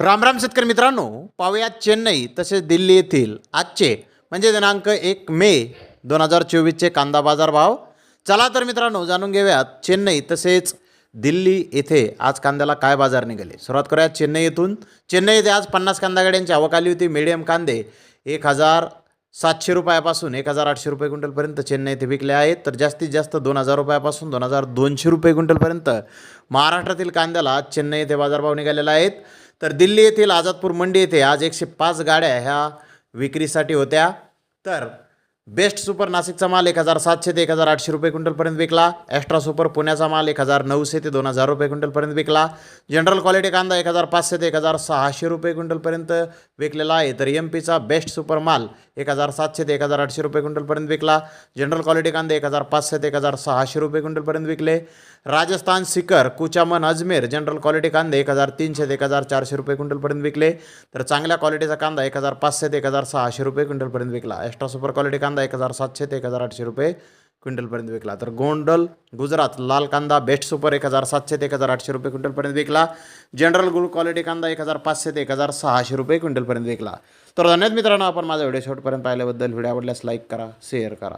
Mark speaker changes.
Speaker 1: रामराम शेतकरी मित्रांनो पाहूया चेन्नई तसेच दिल्ली येथील आजचे म्हणजे दिनांक एक मे दोन हजार चोवीसचे कांदा बाजार भाव. चला तर मित्रांनो जाणून घेऊयात चेन्नई तसेच दिल्ली येथे आज कांद्याला काय बाजार निघाले. सुरुवात करूया चेन्नई येथून. चेन्नई येथे आज पन्नास कांदा गाड्यांची आवक आली होती. मिडियम कांदे एक हजार सातशे रुपयापासून एक हजार आठशे रुपये क्विंटलपर्यंत चेन्नई येथे विकले आहेत. तर जास्तीत जास्त दोन हजार रुपयापासून दोन हजार दोनशे रुपये क्विंटलपर्यंत महाराष्ट्रातील कांद्याला आज चेन्नई येथे बाजारभाव निघालेला आहेत तर दिल्ली येथील आझादपूर मंडी येथे आज एकशे पाच गाड्या ह्या विक्रीसाठी होत्या. तर बेस्ट सुपर नाशिकचा माल एक हजार सातशे ते एक हजार आठशे रुपये क्विंटलपर्यंत विकला. एक्स्ट्रा सुपर पुण्याचा माल एक हजार नऊशे ते दोन हजार रुपये क्विंटलपर्यंत विकला. जनरल क्वालिटी कांदा एक हजार पाचशे ते एक हजार सहाशे रुपये क्विंटलपर्यंत विकलेला आहे. तर एम पीचा बेस्ट सुपर माल एक हजार सातशे ते एक हजार आठशे रुपये क्विंटलपर्यंत विकला. जनरल क्वालिटी कांदे एक हजार पाचशे ते एक हजार सहाशे रुपये क्विंटलपर्यंत विकले. राजस्थान सिकर कुचामन अजमेर जनरल क्वालिटी कांदे एक हजार तीनशे ते एक हजार चारशे रुपये क्विंटलपर्यंत विकले. तर चांगल्या क्वालिटीचा कांदा एक हजार पाचशे ते एक हजार सहाशे रुपये क्विंटलपर्यंत विकला. एक्स्ट्रा सुपर क्वालिटी कांदा एक हजार सातशे ते एक हजार आठशे रुपये क्विंटलपर्यंत विकला. तर गोंडल गुजरात लाल कांदा बेस्ट सुपर एक हजार सातशे ते एक हजार आठशे रुपये क्विंटलपर्यंत विकला. जनरल गुड क्वालिटी कांदा एक हजार पाचशे ते एक हजार सहाशे रुपये क्विंटलपर्यंत विकला. तर धन्यवाद मित्रांनो आपण माझा व्हिडिओ शेवटपर्यंत पाहिल्याबद्दल. व्हिडिओ आवडल्यास लाईक करा शेअर करा.